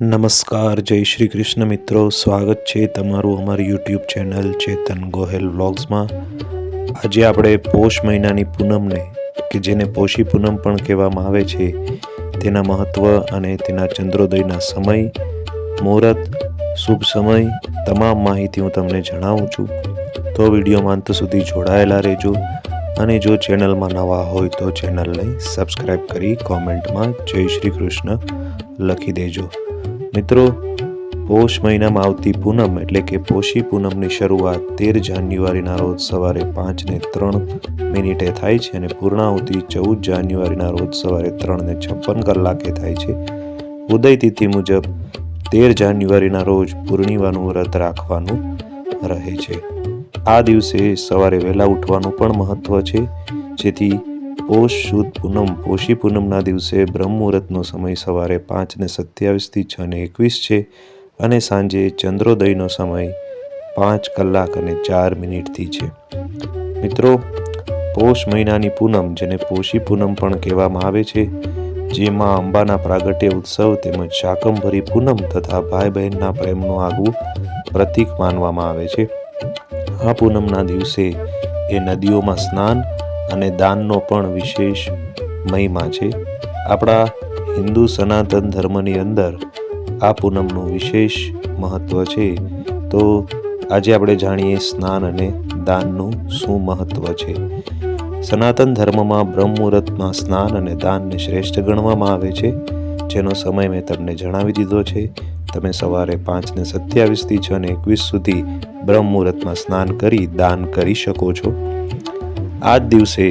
નમસ્કાર, જય શ્રી કૃષ્ણ મિત્રો. સ્વાગત છે તમારું અમારી યુટ્યુબ ચેનલ ચેતન ગોહેલ વ્લોગ્સમાં. આજે આપણે પોષ મહિનાની પૂનમને, કે જેને પોષી પૂનમ પણ કહેવામાં આવે છે, તેના મહત્ત્વ અને તેના ચંદ્રોદયના સમય, મુહૂર્ત, શુભ સમય તમામ માહિતી હું તમને જણાવું છું. તો વિડીયોમાં અંત સુધી જોડાયેલા રહેજો અને જો ચેનલમાં નવા હોય તો ચેનલને સબસ્ક્રાઈબ કરી કોમેન્ટમાં જય શ્રી કૃષ્ણ લખી દેજો. મિત્રો, પોષ મહિનામાં આવતી પૂનમ એટલે કે પોષી પૂનમની શરૂઆત તેર જાન્યુઆરીના રોજ સવારે પાંચને ત્રણ મિનિટે થાય છે અને પૂર્ણાહુતિ ચૌદ જાન્યુઆરીના રોજ સવારે ત્રણને છપ્પન કલાકે થાય છે. ઉદય તિથિ મુજબ તેર જાન્યુઆરીના રોજ પૂર્ણિમાનું વ્રત રાખવાનું રહે છે. આ દિવસે સવારે વહેલા ઉઠવાનું પણ મહત્વ છે, જેથી પોષ શુદ્ધ પૂનમ, પોષી પૂનમના દિવસે બ્રહ્મ સમય સવારે પાંચને સત્યાવીસથી છ ને એકવીસ છે અને સાંજે ચંદ્રોદયનો સમય પાંચ કલાક અને ચાર મિનિટથી છે. મિત્રો, પોષ મહિનાની પૂનમ, જેને પોષી પૂનમ પણ કહેવામાં આવે છે, જેમાં અંબાના પ્રાગટ્ય ઉત્સવ તેમજ શાકંભરી પૂનમ તથા ભાઈ બહેનના પ્રેમનું આગવું પ્રતીક માનવામાં આવે છે. આ પૂનમના દિવસે એ નદીઓમાં સ્નાન અને દાનનો પણ વિશેષ મહિમા છે. આપણા હિન્દુ સનાતન ધર્મની અંદર આ પૂનમનું વિશેષ મહત્ત્વ છે. તો આજે આપણે જાણીએ સ્નાન અને દાનનું શું મહત્ત્વ છે. સનાતન ધર્મમાં બ્રહ્મ મુહૂર્તમાં સ્નાન અને દાનને શ્રેષ્ઠ ગણવામાં આવે છે. જેનો સમય મેં તમને જણાવી દીધો છે. તમે સવારે પાંચને સત્યાવીસથી છ ને એકવીસ સુધી બ્રહ્મ મુહૂર્તમાં સ્નાન કરી દાન કરી શકો છો. આ જ દિવસે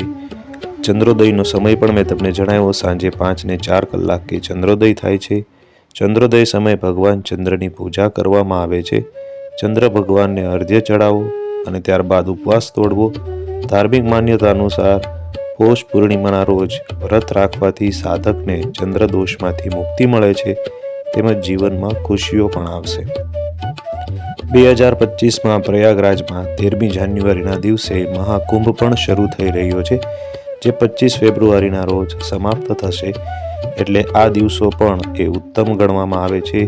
ચંદ્રોદયનો સમય પણ મેં તમને જણાવ્યો. સાંજે પાંચને ચાર કલાકે ચંદ્રોદય થાય છે. ચંદ્રોદય સમયે ભગવાન ચંદ્રની પૂજા કરવામાં આવે છે. ચંદ્ર ભગવાનને અર્ધ્ય ચડાવો અને ત્યારબાદ ઉપવાસ તોડવો. ધાર્મિક માન્યતા અનુસાર પોષ પૂર્ણિમાના રોજ વ્રત રાખવાથી સાધકને ચંદ્રદોષમાંથી મુક્તિ મળે છે. તેમજ જીવનમાં ખુશીઓ પણ આવશે. બે હજાર પચીસમાં પ્રયાગરાજમાં તેરમી જાન્યુઆરીના દિવસે મહાકુંભ પણ શરૂ થઈ રહ્યો છે, જે પચીસ ફેબ્રુઆરીના રોજ સમાપ્ત થશે. એટલે આ દિવસો પણ એ ઉત્તમ ગણવામાં આવે છે.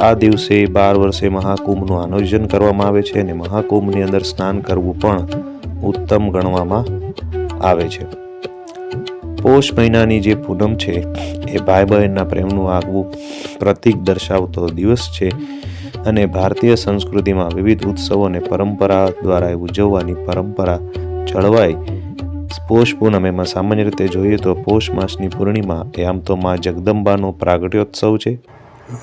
આ દિવસે બાર વર્ષે મહાકુંભનું આયોજન કરવામાં આવે છે અને મહાકુંભની અંદર સ્નાન કરવું પણ ઉત્તમ ગણવામાં આવે છે. પોષ મહિનાની જે પૂનમ છે, એ ભાઈ બહેનના પ્રેમનું આગવું પ્રતીક દર્શાવતો દિવસ છે અને ભારતીય સંસ્કૃતિમાં વિવિધ ઉત્સવો અને પરંપરા દ્વારા ઉજવવાની પરંપરા જળવાય. પોષ પૂનમ એમાં સામાન્ય રીતે જોઈએ તો પોષ માસની પૂર્ણિમા એ આમ તો માં જગદંબાનો પ્રાગટ્યોત્સવ છે.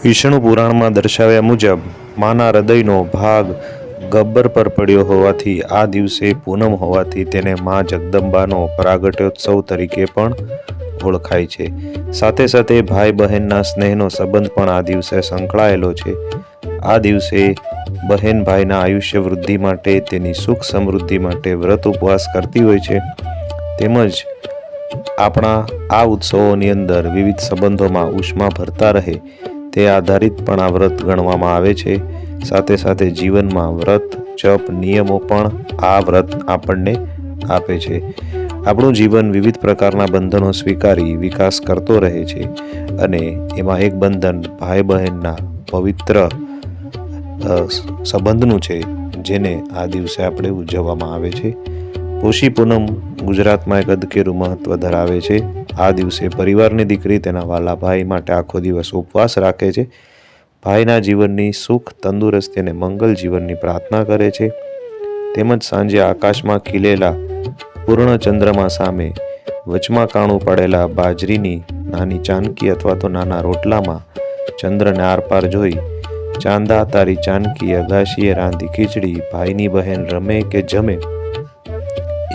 વિષ્ણુ પુરાણમાં દર્શાવ્યા મુજબ, માના હૃદયનો ભાગ ગબ્બર પર પડ્યો હોવાથી, આ દિવસે પૂનમ હોવાથી તેને મા જગદંબાનો પ્રાગટ્યોત્સવ તરીકે પણ ઓળખાય છે. સાથે સાથે ભાઈ બહેનના સ્નેહનો સંબંધ પણ આ દિવસે સંકળાયેલો છે. આ દિવસે બહેન ભાઈના આયુષ્ય વૃદ્ધિ માટે, તેની સુખ સમૃદ્ધિ માટે વ્રત ઉપવાસ કરતી હોય છે. તેમજ આપણા આ ઉત્સવોની અંદર વિવિધ સંબંધોમાં ઉષ્મા ભરતા રહે, તે આધારિત પણ આ વ્રત ગણવામાં આવે છે. સાથે સાથે જીવનમાં વ્રત, જપ, નિયમો પણ આ વ્રત આપણને આપે છે. આપણું જીવન વિવિધ પ્રકારના બંધનો સ્વીકારી વિકાસ કરતો રહે છે અને એમાં એક બંધન ભાઈ બહેનના પવિત્ર સંબંધનું છે, જેને આ દિવસે આપણે ઉજવવામાં આવે છે. પોષી પૂનમ ગુજરાતમાં એક અદકેરું મહત્વ ધરાવે છે. આ દિવસે પરિવારની દીકરી તેના વાલા ભાઈ માટે આખો દિવસ ઉપવાસ રાખે છે. ભાઈના જીવનની સુખ, તંદુરસ્તી અને મંગલ જીવનની પ્રાર્થના કરે છે. તેમજ સાંજે આકાશમાં ખીલેલા પૂર્ણ ચંદ્રમા સામે વચમાં કાણું પડેલા બાજરીની નાની ચાનકી અથવા તો નાના રોટલામાં ચંદ્રને આરપાર જોઈ ચાંદા, તારી ચાનકી, અગાશીએ રાંધી ખીચડી, ભાઈની બહેન રમે કે જમે?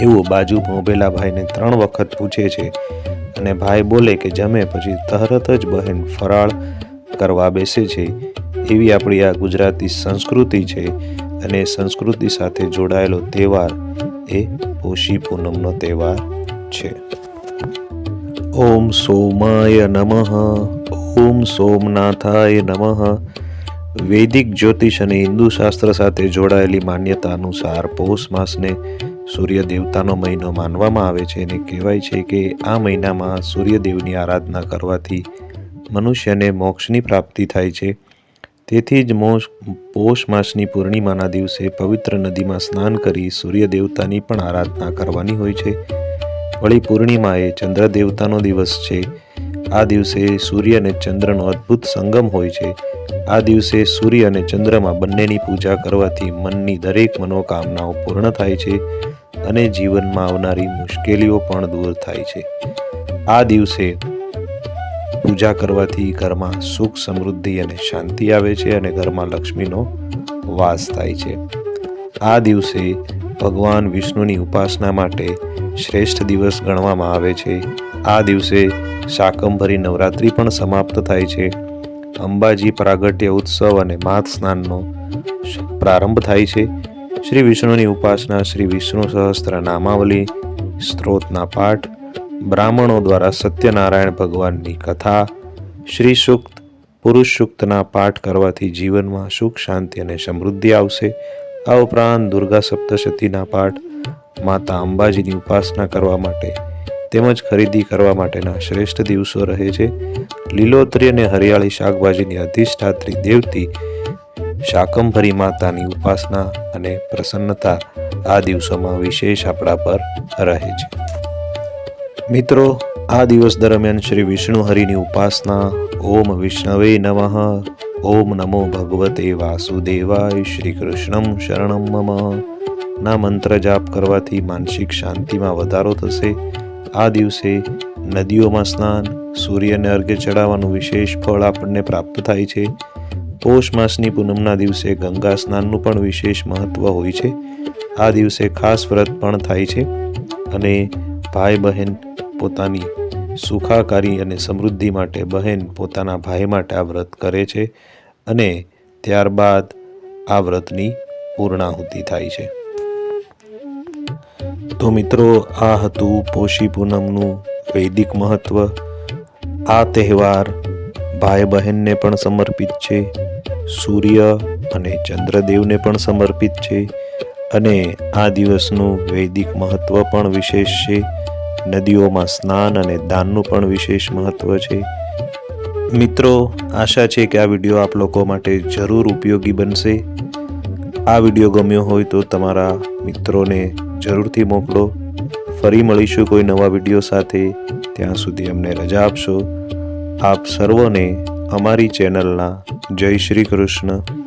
એવું બાજુ ઉભેલા ભાઈને ત્રણ વખત પૂછે છે અને ભાઈ બોલે કે જમે, પછી તરત જ બહેન ફરાળ કરવા બેસે છે, એવી આપણી આ ગુજરાતી સંસ્કૃતિ છે અને સંસ્કૃતિ સાથે જોડાયેલો તહેવાર એ પોષી પૂનમનો તહેવાર છે. ઓમ સોમાય નમઃ, ઓમ સોમનાથાય નમઃ. વૈદિક, જ્યોતિષ અને હિન્દુ શાસ્ત્ર સાથે જોડાયેલી માન્યતા અનુસાર પૌષ માસને સૂર્ય દેવતાનો મહિનો માનવામાં આવે છે અને કહેવાય છે કે આ મહિનામાં સૂર્યદેવની આરાધના કરવાથી મનુષ્યને મોક્ષની પ્રાપ્તિ થાય છે. તેથી જ મોક્ષ, પોષ માસની પૂર્ણિમાના દિવસે પવિત્ર નદીમાં સ્નાન કરી સૂર્ય દેવતાની પણ આરાધના કરવાની હોય છે. વળી પૂર્ણિમા એ ચંદ્ર દેવતાનો દિવસ છે. આ દિવસે સૂર્ય અને ચંદ્રનો અદ્ભુત સંગમ હોય છે. આ દિવસે સૂર્ય અને ચંદ્રમાં બંનેની પૂજા કરવાથી મનની દરેક મનોકામનાઓ પૂર્ણ થાય છે અને જીવનમાં આવનારી મુશ્કેલીઓ પણ દૂર થાય છે. આ દિવસે પૂજા કરવાથી ઘરમાં સુખ, સમૃદ્ધિ અને શાંતિ આવે છે અને ઘરમાં લક્ષ્મીનો વાસ થાય છે. આ દિવસે ભગવાન વિષ્ણુની ઉપાસના માટે શ્રેષ્ઠ દિવસ ગણવામાં આવે છે. આ દિવસે શાકંભરી નવરાત્રિ પણ સમાપ્ત થાય છે. અંબાજી પ્રાગટ્ય ઉત્સવ અને માત સ્નાનનો પ્રારંભ થાય છે. શ્રી વિષ્ણુની ઉપાસના શ્રી વિષ્ણુ સહસ્ત્ર નામાવલી સ્ત્રોતના પાઠ બ્રાહ્મણો દ્વારા સત્યનારાયણ ભગવાનની કથા શ્રી સુક્ત પુરુષ સુક્તના પાઠ કરવાથી જીવનમાં સુખ, શાંતિ અને સમૃદ્ધિ આવશે. આ ઉપરાંત દુર્ગા સપ્તશતીના પાઠ, માતા અંબાજીની ઉપાસના કરવા માટે તેમજ ખરીદી કરવા માટેના શ્રેષ્ઠ દિવસો રહે છે. લીલોતરી અને હરિયાળી શાકભાજીની અધિષ્ઠાત્રી દેવતી શાકંભરી માતાની ઉપાસના અને પ્રસન્નતા આ દિવસોમાં વિશેષ આપણા પર રહે છે. મિત્રો, આ દિવસ દરમિયાન શ્રી વિષ્ણુ હરિની ઉપાસના. ઓમ વિષ્ણવે નમઃ. ઓમ નમો ભગવતે વાસુદેવાય. શ્રી કૃષ્ણમ શરણમ મમ. ના મંત્ર જાપ કરવાથી માનસિક શાંતિમાં વધારો થશે. આ દિવસે નદીઓમાં સ્નાન, સૂર્યને અર્ઘ્ય ચડાવવાનું વિશેષ ફળ આપણને પ્રાપ્ત થાય છે. પોષ માસની પૂનમના દિવસે ગંગા સ્નાનનું પણ વિશેષ મહત્ત્વ હોય છે. આ દિવસે ખાસ વ્રત પણ થાય છે. અને ભાઈ બહેન પોતાની સુખાકારી અને સમૃદ્ધિ માટે બહેન પોતાના ભાઈ માટે આ વ્રત કરે છે અને ત્યારબાદ આ વ્રતની પૂર્ણાહુતિ થાય છે. તો મિત્રો, આ હતું પોષી પૂનમનું વૈદિક મહત્વ. આ તહેવાર ભાઈ બહેનને પણ સમર્પિત છે, સૂર્ય અને ચંદ્રદેવને પણ સમર્પિત છે. અને આ દિવસનું વૈદિક મહત્વ પણ વિશેષ છે. નદીઓમાં સ્નાન અને દાનનું પણ વિશેષ મહત્વ છે. મિત્રો, આશા છે કે આ વીડિયો આપ લોકો માટે જરૂર ઉપયોગી બનશે. આ વીડિયો ગમ્યો હોય તો તમારા મિત્રોને જરૂરથી મોકલો. ફરી મળીશું કોઈ નવા વીડિયો સાથે. ત્યાં સુધી અમને રજા આપશો. આપ સર્વોને અમારી ચેનલના જય શ્રી કૃષ્ણ.